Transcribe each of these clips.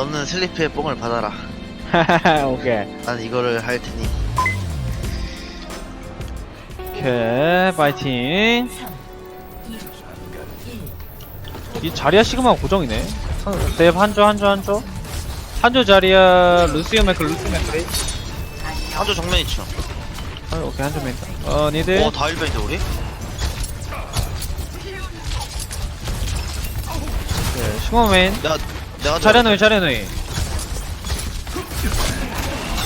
너는 슬리프의 뽕을 받아라. 오케이. 난 이거를 할 테니. 오케이 파이팅. 이 자리야 시그마 고정이네. 대 한조 한조 한조. 한조 자리야. 루시오 맥클 루시오 맥클이 한조 정면 있죠. 아, 오케이 한조 메인 어 니들. 오, 다 일변인데, 우리? 오케이 시그마 메인 내가, 자리야 노이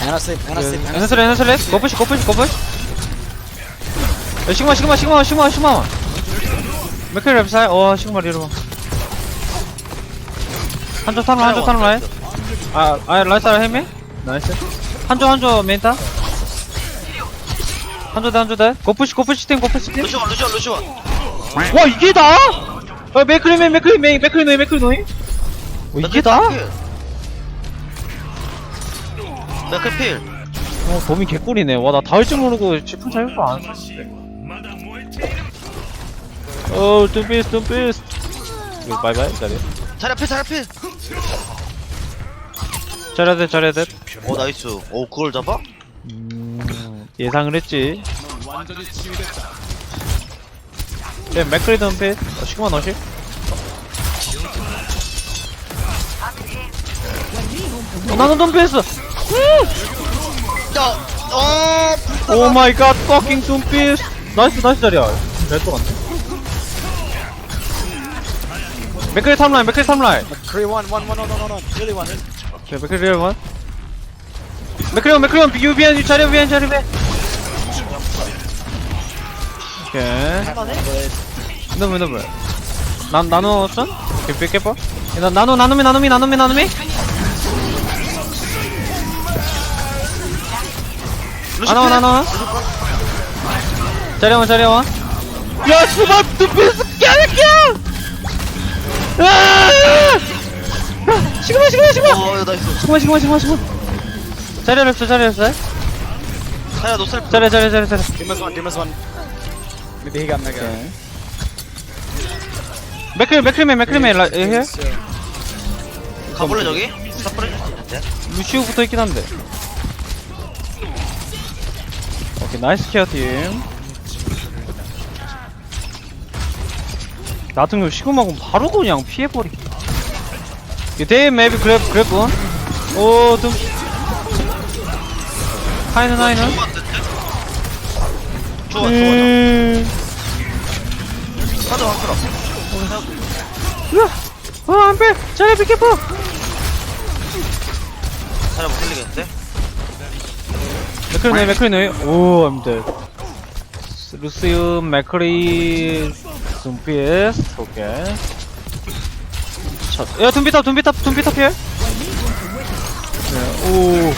하나 셋 하나 셋 하나 셋 에너슬 에너슬 고푸시 고푸시 고푸시 야, 시그마 시그마 시그마 시그마 시그마 맥클 랩사이 어 시그마 리로 한조 타는 한조 타는 라인 아, 아, 라이사라 헤미? 나이스. 한조, 한조, 메인 타? 한조 대, 한조 대. 고푸시, 고푸시 팀, 고푸시 팀. 루시원, 루시원, 루시원. 와, 이게 다? 어, 맥크리, 메 맥크리, 메 맥크리, 노이, 맥크리, 노이? 어, 이게 다? 맥크필. 어, 도미 개꿀이네. 와, 나 닿을 줄 모르고 지풍 잘못 안 썼는데. 어, 둠피스, 둠피스. 이거 바이바이, 자리. 자리필, 자리필. 잘해야 돼, 잘해야 돼. 오, 나이스. 오, 그걸 잡아? 음, 예상을 했지. 네, 맥크리 덤핏. 어, 시그마? 어, 나는 덤핏! 야, 어, 오 마이 갓, 퍼킹 덤핏! 나이스, 나이스 자리야. 잘 들어갔네. 맥크리 탑라인, 맥크리 탑라인. Korea one one one no no no no really one 오케이, 리얼 원. 맥크리 원, 맥크리 원, 비유 비엔, 자리 비엔, 자리 비엔. 오케이. 너무 너무 난 선? 오케이 깨봐 나 나노 나노미 나노미 나노미 나노미 나노 나노 자리원 자리원. 야 수박 두피스 깨알이야 시그마 시그마 시그마! 어, 나이스. 시그마 시그마 시그마 시그마. 자리를 했어 자리를 했어. 자리야, 노셀. 자리 자리 자리 자리 Dimas one Dimas one maybe he got mega 맥크리 맥크리맨 맥크리맨 라 예? 가볼래, 저기? 루시오 붙어 있긴 한데. 오케이 나이스 케어 팀. 나 같은 경우 시그마군 바로 그냥 피해버리기. 데 맵이 그랩 그랩군. 오 좀. 하이는 하이는. 좋아, 좋아. 음. 가자, 가자. 으아! 어 안돼. 자리 비켜봐. 자리야, 못 살리겠는데? 맥크리네 맥크리네. 오 안돼 루시우 맥크리 둠피스 오케이. 자, 야 둠피탑 둠피탑 둠피탑 피해? 네, 오.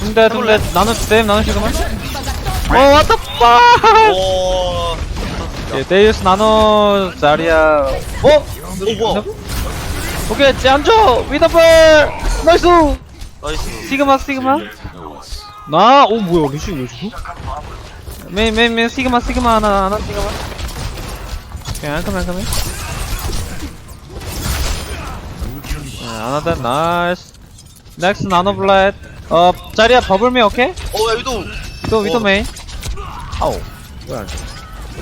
둠대 둠대 나눠 주댐 나눠 주구만. 어 왔다 빠 오, 예, 데이스 나눠 자리야. 어? 오, 뭐야? 오케이 짠조 위더블 나이스 나이스. 시그마 시그마 나? 오 뭐야 루시 왜 죽어? 메인 시그마 시그마 하나 하나 시그마 오케이 한컴 한컴 하나 나이스 넥스트 나노 블라드 어 자리야 버블메 오케이? 오, 야, 위도. 또 위도 어. 메인 아우 뭐야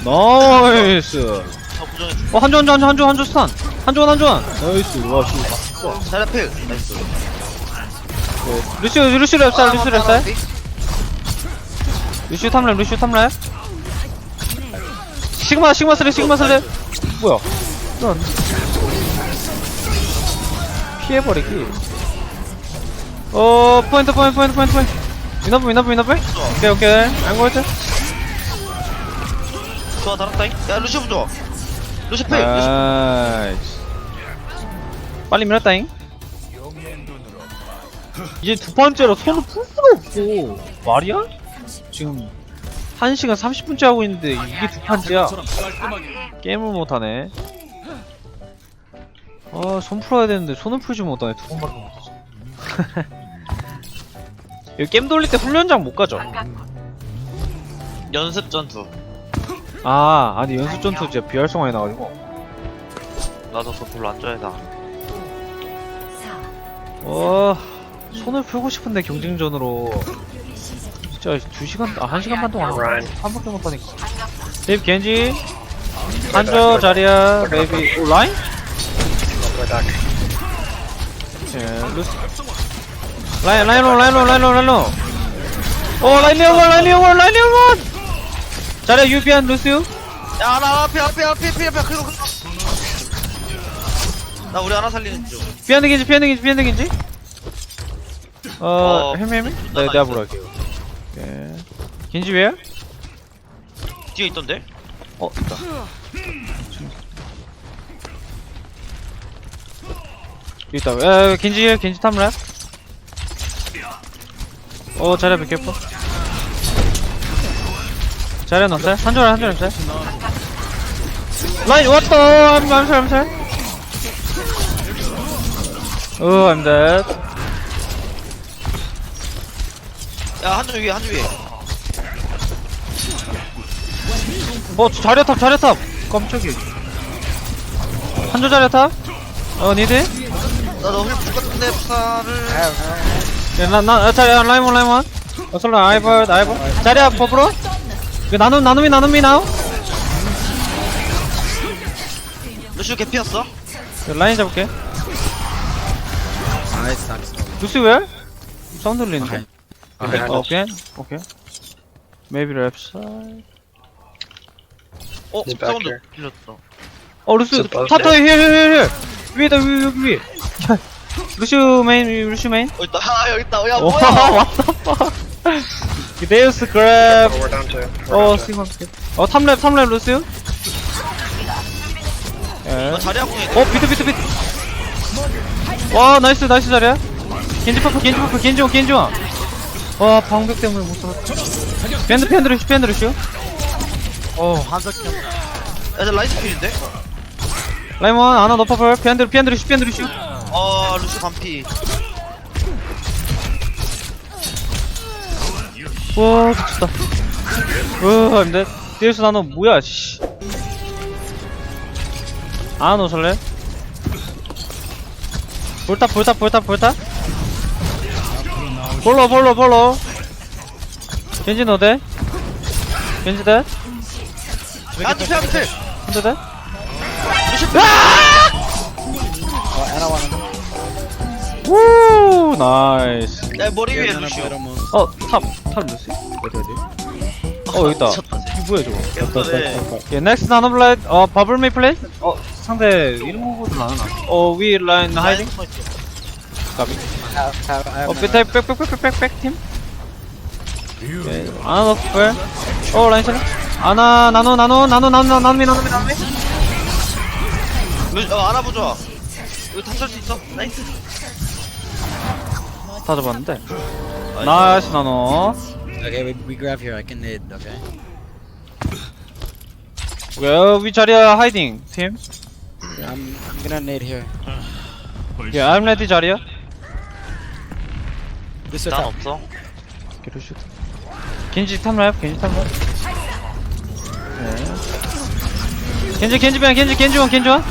나이스 저 부정해. 어 한조 한조 한조 한조 한조 스탄 한조 한조 한 나이스 와 씨. 자리필. 나이스. 루시 루시 랩살 루시 랩살 루시 탐랩 루시 탐랩 시그마 시그마 슬랩 시그마 슬랩 뭐야 넌 피해버리기 어 포인트 포인트 포인트 포인트 포인트 위너블 위너블 위너블 오케이 오케이 안 걸었지 좋아, 달았다잉. 야. 루시 필. 아. 루시. 나이스 빨리 밀었다잉 이제 두 번째로 손을 풀 수가 없고 말이야? 지금 1시간 30분째 하고 있는데 이게 두 판째야 게임을 못하네 아 손 풀어야 되는데 손을 풀지 못하네 두 번밖에 못했어 이거 게임 돌릴 때 훈련장 못 가죠? 연습 전투. 아 아니 연습 전투 진짜 비활성화해 나가지고 나도 그거 별로 안 좋아해, 나. 어 손을 풀고 싶은데 경쟁전으로. 진짜 2시간 아 1시간 반 동안 한 번도 못 하니까. 데이브 겐지. 한조 자리야. 메이비 오 라인? 예 루스. 라인 라인로 라인로 라인로 라인로 오 라인 리오건 라인 리오건 라인 리오건 자리야 유비안 루스유 야, 나 앞에, 앞에, 앞에, 앞에, 앞에, 그리고. 나 우리 하나 살리는 중. 비안드 겐지 비안드 겐지 비안드 겐지 어 어, 헬미? 나네 내가. 보러 갈게요 예 겐지 왜요? 뒤에 있던데? 어 있다 있다 에 겐지 겐지 탐라 어 자리야 뵙겠고 자리야 넣었어요? 한줄 한줄 한줄 라인 왔다 I'm I'm sorry I'm sorry 어 I'm dead 야, 한쪽 위에, 한쪽 위에. 어 자리야 탑 자리야 탑 깜짝이야 한줄 자리야 탑어 니드? 나너 힐 똑같은데, 부사를. 야, 나, 나, 자리야, 라이몬, 라이몬. 어, 솔로, 아이버, 아이버. 자리야, 버프로. 그, 나눔, 나눔이, 나눔이, 나우. 루시오 개피였어? 그, 라인 잡을게. Nice, nice. 루시 왜? 사운드 들리는데. Okay. 어, 오케이, 오케이. Maybe left side. 어, He's back 사운드 here. 들렸어. 어, 루시, It's above 타타, 힐, 힐, 힐, 힐. 위에다, 위, 여기, 위. 야, 루시 메인, 위, 루시 메인. 어, 있다. 아, 여기 있다. 야, 오, 뭐야? what the fuck. 데우스 그랩. Oh, we're down to. We're 어, down to. 시그마. 어, 탐랩, 탐랩, 루시. 예. 어 비트 비트 비트 와 나이스 나이스 자리야 겐지 퍼프 겐지 퍼프 겐지 원 겐지 원 와 방벽 때문에 못 살았다. 밴드 밴드로 슈 밴드로 슈어. 야, 저 라인 스킬인데? 라이먼 아나 너 퍼플 밴드로 밴드로 슈 밴드로 슈 어, 루시오 반피. 와 미쳤다. 으 안돼 디에스 나노 뭐야 씨. 아노 설레 볼탑 볼탑 볼탑 볼탑 볼로 볼로 볼로 겐지 너대 겐지 대 야, 투표, 투표. 한대 대 루시오. Oh, Ana one. 우 나이스. 야, 머리 위에 루시오. 어탑탑 루시? 어디 어디? 어 쟤. 이게 뭐야 저거. 예, 넥스트 나노 블레드. 어 버블 메이 플레이 어 상대 이름 보고도 나는 어위 라인 하이딩 가비 어 백백 백백백백백 팀 예, 아나 너플 어 라인 샬 아나 나노 나노 나노 나노 나노미 나노미 나노미 루, 어, 알아보자. 여기 탑찰 수 있어? 나이스. 다 잡았는데 나이스 나노 Okay, we, we grab here. I can nade. Okay. 왜 위자리야 하이딩 팀 I'm I'm gonna nade here. 예, I'm ready 자 is 난 top. 없어. 기루슈 겐지 탐라요 겐지 탐라 네. 겐지 겐지 변 겐지 겐지 원 겐지 원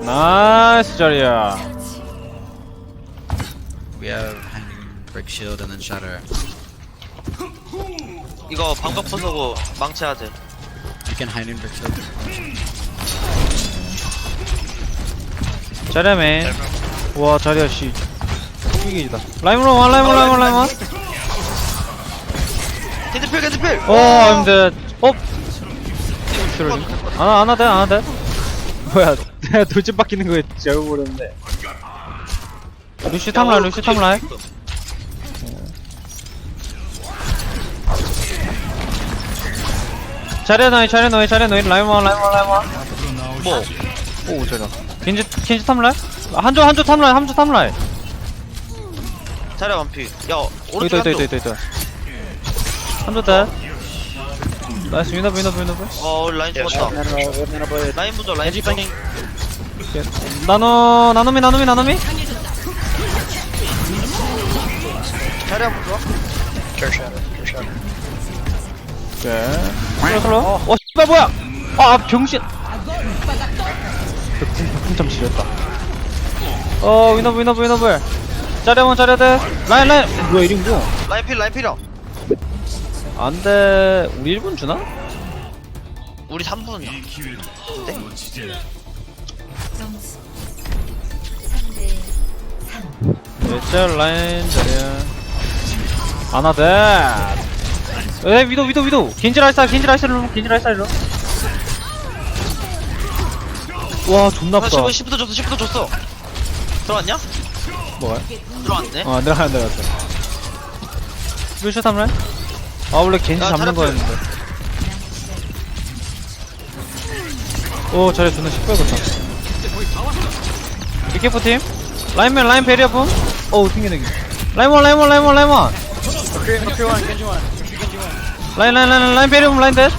나이스 자리야 We have hanging brick shield and then shatter. 이거 방벽 부수고 돼. You can hide in brick shield. 자리야 맨 우와 자리야 씨 이기다. 라이브로 와 라이브 라이브 라이브 겐지필, 겐지필! 어 I'm 어? 슈를 안하 안하 돼 안하 돼 뭐야 내가 돌진 바뀌는 거에 지워버렸는데. 루시 탐라 루시 탐라 자리야 너희 자리야 너희 자리야 너희. 라이브 와 라이브 와 라이브 와. 뭐? 오 저라 겐지 겐지 탐라 한조 한조 탐라 한조 탐라 자리야 반피. 야, 오른쪽 있다 있다 있다 있다. 한조 대 나이스 위너브 위너브 위너브. 어, 우리 라인 죽었다. Nano blade. 라인 부조, 라인 부조. 나노 나노미 나노미 나노미. 자리야 부조. 오케이 슬로 슬로. 어 씨발 뭐야? 아 병신. 벽진 벽진 참 지렸다. 어 위너브 위너브 위너브 짜려면 짜려야 돼 라인 라인. 뭐야 1인 구 라인 필 라인 필요 안돼. 우리 1분 주나? 우리 3분 넷째 라인 자리야. 안하대. 에 위도 위도 위도. 겐지 라이사 겐지 라이사로 겐지 라이사로 와. 존나 나 아프다. 지금 10부터 줬어 10부터 줬어. 들어왔냐? 뭐야? 들어왔네. 어 내가 안 들어갔어. 몇샷 함래? 아 원래 겐지 야, 잡는. 거였는데. 오 잘해 존나 시뻘겋다 비케프 팀? 라인맨 라인 베리어 붐 어우 튕겨내기 라인원 라인원 라인원 라인원! 라인 라인 라인 라인 베리어 붐 라인 댓어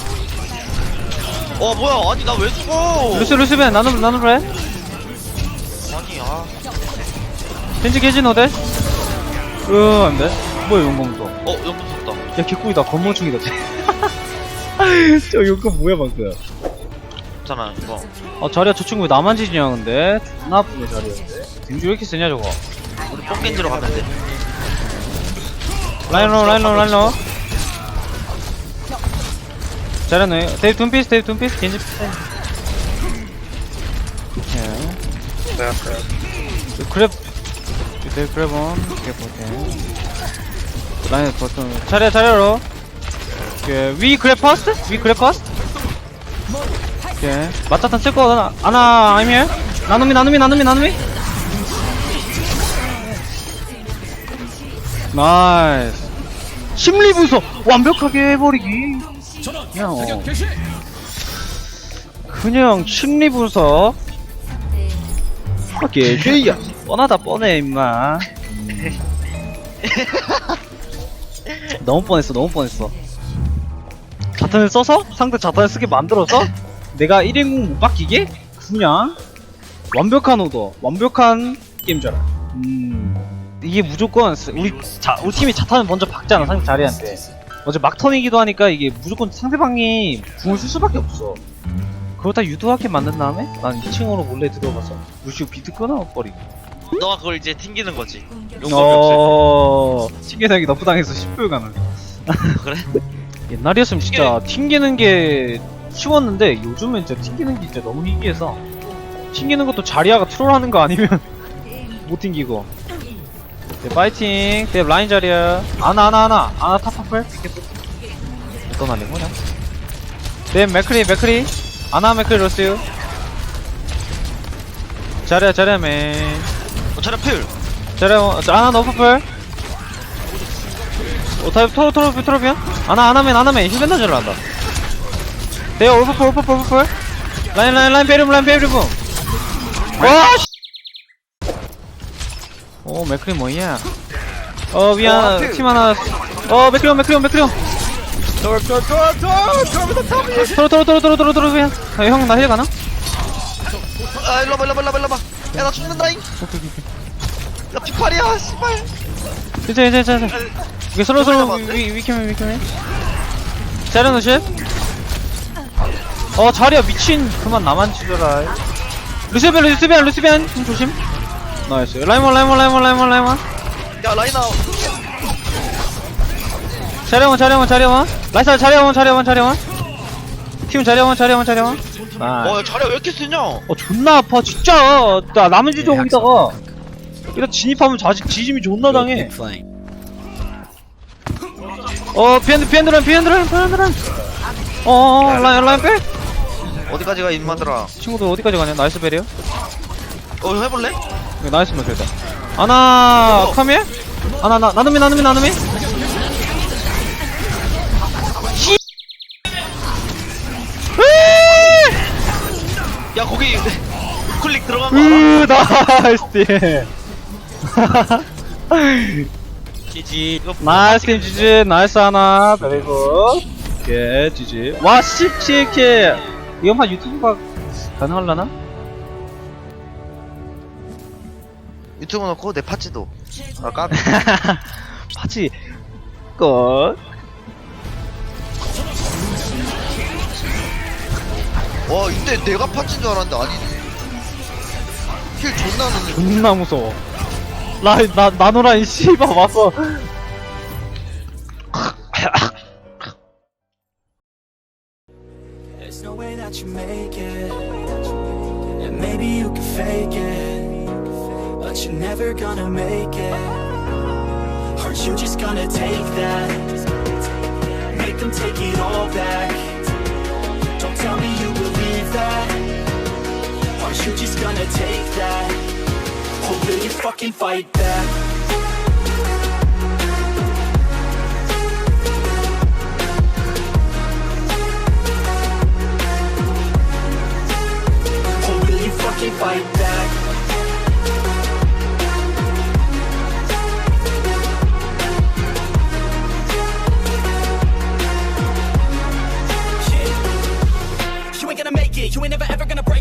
뭐야? 아니 나 왜 죽어? 루스 루스벤 나눔 나눔 래? 아니 아 겐지 겐지 너대 으 안 돼 뭐야 용광도 어, 연금 썼다. 야 개꿀이다. 건모충이다. 저 용광 뭐야 방금. 있잖아, 이거. 어 자리야 저 친구 왜 나만 지지냐 근데? 존나 아프네 자리야. 왜 이렇게 세냐 저거? 우리 뽕겐지로 가면 돼. 라인로 라인로 라인로 잘했네 데이브 둠피스 데이브 둠피스 겐지. 오케이 Left, right. 저 그랩 데이브 그랩 은 오케이 오케이 라인 버튼 자리야 자리야로 오케이 위 그랩 퍼스트? 위 그랩 퍼스트? 오케이 맞자탄 쓸거 하나 하나 I'm here 나눔이 나눔이 나눔이 나눔이. 나이스. 심리 분석 완벽하게 해버리기. 그냥 어. 그냥 심리 분석. 하게 해줘야 뻔하다 뻔해 임마. 음. 너무 뻔했어 너무 뻔했어. 자탄을 써서 상대 자탄을 쓰게 만들어서 내가 1인공 못 바뀌게? 그냥 완벽한 오더 완벽한 게임 줄 알아. 음. 이게 무조건 쓰- 우리 자 우리 팀이 자탄을 먼저 박잖아 상대 자리한테. 어제 막턴이기도 하니까 이게 무조건 상대방이 궁을 쓸 수밖에 없어. 그러다 유도하게 만든 다음에 난 2층으로 몰래 들어가서 루시우 비트 끊어버리고 너가 그걸 이제 튕기는 거지. 어... 튕겨내기 너프 당해서 10불간을 그래? 옛날이었으면 진짜 튕기는 게 쉬웠는데 요즘은 진짜 튕기는 게 진짜 너무 희귀해서 튕기는 것도 자리아가 트롤하는 거 아니면 못 튕기고. 네, 파이팅. 네 라인 자리야. 아나 아나 아나. 아나 탑파플? 어떤 날린 거냐? 네 맥크리 맥크리. 아나 맥크리 로스유. 자리야 자리야 맨 어, 차려 필. 어, 아나 너프플 오타입 토로 토로 토로비야 아나 아나맨 아나맨 힐벤 던질러 한다 네 올프플 올프플 올프플 라인 라인 라인 베리움 라인 베리움 와 씨. 오 맥크리 뭐야 어 어, 미안. 팀 하나 어 맥크리온 맥크리온 맥크리온 토로 토로 토로 토로 토로 토로 아, 형나 힐 가나? 아, 일로 와봐, 일로 와봐, 일로 와봐, 일로 와봐. 야, 나 죽는다잉. 야, 피팔이야, 씨발. 괜찮아 괜찮아 괜찮아 이게 서로 서로 위 위키면 위키면 자리야 너쉣 어 자리야 미친. 그만 나만 죽여라. 루시비안 루시비안 루시비안. 좀 조심. 나이스. 라이몬 라이몬 라이몬 라이몬 라이몬 야, 라이나. 자리야원 자리야원 자리야원. 라이사 자리야원 자리야원 자리야원. 팀 자리야원 자리야원 자리야원 어, 아, 야, 자리야 왜 이렇게 쓰냐? 어 존나 아파 진짜. 나 남은 지도 거기다가 이거 진입하면 자지 지짐이 존나 당해. Keep flying. 어 비엔드 비엔드란 비엔드란 비엔드란 어어 라인 라인 백 어디까지 가, 임마들아. 친구들 어디까지 가냐? 나이스 베리어. 어, 해볼래? 이거 나이스 맥크리다 아나 카메 아나 나 나눔이 나눔이 나눔이 거기 클릭 들어간 거 알아? 으 나이스. 이거 나이스 팀 지지 나이스 하나 베리굿 오케이 지지 와 17킬 이건만 유튜브가 가능할라나? 유튜브 넣고 내 파츠도. 아, 까비. 파치 끝 와, 이때 내가 파츠인 줄 알았는데 아니네. 힐 존나 넣는 존나 무서워 라인 나 나노라인 씨발 왔어 There's no way that you make it. And maybe you can fake it. But you're never gonna make it. Aren't you just gonna take that? Make them take it all back. Don't tell me you. Aren't you just gonna take that? Or will you fucking fight back? Fucking fight back? You ain't gonna make it, you ain't never ever gonna